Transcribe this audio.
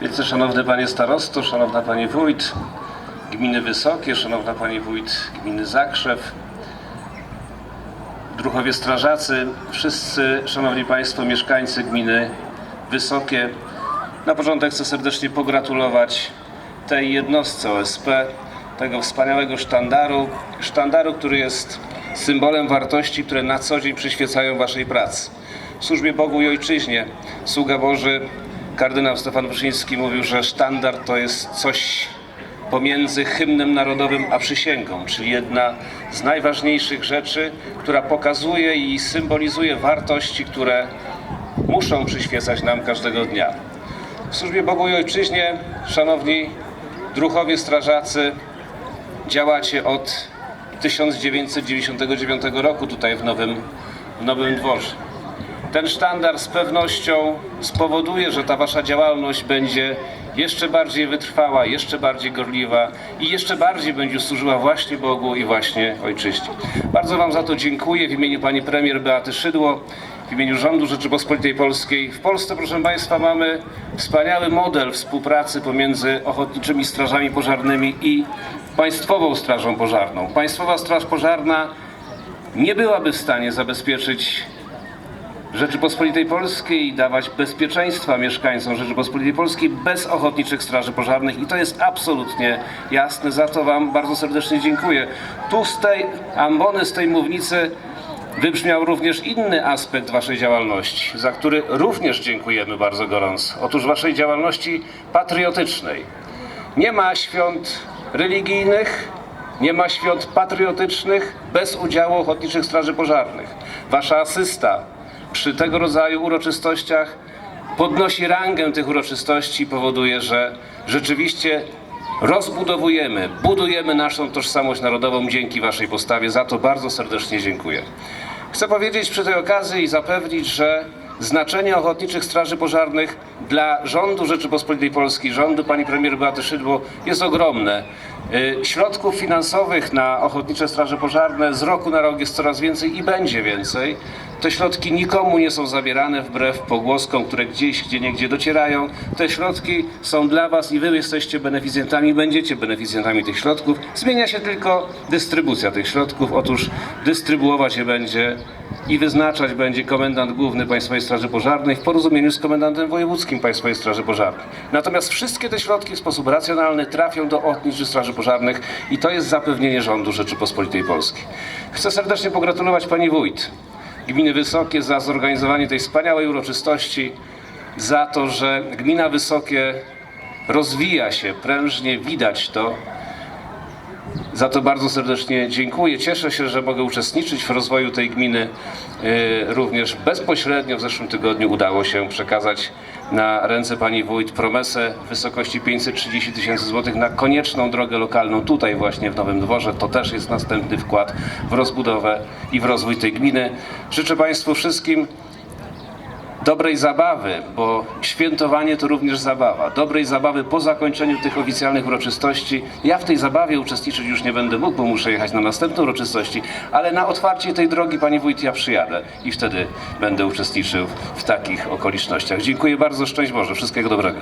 Wielce Szanowny Panie Starosto, Szanowna Pani Wójt Gminy Wysokie, Szanowna Pani Wójt Gminy Zakrzew, druhowie strażacy, wszyscy Szanowni Państwo mieszkańcy Gminy Wysokie. Na początek chcę serdecznie pogratulować tej jednostce OSP, tego wspaniałego sztandaru, sztandaru, który jest symbolem wartości, które na co dzień przyświecają Waszej pracy. W służbie Bogu i Ojczyźnie, sługa Boży, kardynał Stefan Wyszyński mówił, że sztandar to jest coś pomiędzy hymnem narodowym a przysięgą, czyli jedna z najważniejszych rzeczy, która pokazuje i symbolizuje wartości, które muszą przyświecać nam każdego dnia. W służbie Bogu i Ojczyźnie, szanowni druhowie strażacy, działacie od 1999 roku tutaj w Nowym, w Nowym Dworze. Ten sztandar z pewnością spowoduje, że ta wasza działalność będzie jeszcze bardziej wytrwała, jeszcze bardziej gorliwa i jeszcze bardziej będzie służyła właśnie Bogu i właśnie Ojczyźnie. Bardzo Wam za to dziękuję w imieniu Pani Premier Beaty Szydło, w imieniu rządu Rzeczypospolitej Polskiej. W Polsce, proszę Państwa, mamy wspaniały model współpracy pomiędzy ochotniczymi strażami pożarnymi i Państwową Strażą Pożarną. Państwowa Straż Pożarna nie byłaby w stanie zabezpieczyć Rzeczypospolitej Polskiej dawać bezpieczeństwa mieszkańcom Rzeczypospolitej Polskiej bez ochotniczych straży pożarnych i to jest absolutnie jasne. Za to Wam bardzo serdecznie dziękuję. Tu z tej ambony, z tej mównicy wybrzmiał również inny aspekt Waszej działalności, za który również dziękujemy bardzo gorąco. Otóż Waszej działalności patriotycznej. Nie ma świąt religijnych, nie ma świąt patriotycznych bez udziału ochotniczych straży pożarnych. Wasza asysta przy tego rodzaju uroczystościach podnosi rangę tych uroczystości i powoduje, że rzeczywiście rozbudowujemy, budujemy naszą tożsamość narodową dzięki Waszej postawie. Za to bardzo serdecznie dziękuję. Chcę powiedzieć przy tej okazji i zapewnić, że znaczenie ochotniczych straży pożarnych dla rządu Rzeczypospolitej Polskiej, rządu pani premier Beaty Szydło jest ogromne. Y, Środków finansowych na ochotnicze straże pożarne z roku na rok jest coraz więcej i będzie więcej. Te środki nikomu nie są zabierane wbrew pogłoskom, które gdzieś, gdzie niegdzie docierają. Te środki są dla Was i Wy jesteście beneficjentami, będziecie beneficjentami tych środków. Zmienia się tylko dystrybucja tych środków. Otóż dystrybuować je będzie i wyznaczać będzie komendant główny Państwowej Straży Pożarnej w porozumieniu z komendantem wojewódzkim Państwowej Straży Pożarnej. Natomiast wszystkie te środki w sposób racjonalny trafią do ochotniczych straży pożarnych i to jest zapewnienie rządu Rzeczypospolitej Polskiej. Chcę serdecznie pogratulować Pani Wójt Gminy Wysokie za zorganizowanie tej wspaniałej uroczystości, za to, że Gmina Wysokie rozwija się prężnie, widać to. Za to bardzo serdecznie dziękuję. Cieszę się, że mogę uczestniczyć w rozwoju tej gminy. Yy, Również bezpośrednio w zeszłym tygodniu udało się przekazać na ręce pani wójt promesę w wysokości 530 tysięcy złotych na konieczną drogę lokalną tutaj właśnie w Nowym Dworze. To też jest następny wkład w rozbudowę i w rozwój tej gminy. Życzę Państwu wszystkim dobrej zabawy, bo świętowanie to również zabawa. Dobrej zabawy po zakończeniu tych oficjalnych uroczystości. Ja w tej zabawie uczestniczyć już nie będę mógł, bo muszę jechać na następne uroczystości, ale na otwarcie tej drogi, Pani Wójt, ja przyjadę i wtedy będę uczestniczył w takich okolicznościach. Dziękuję bardzo, szczęść Boże, wszystkiego dobrego.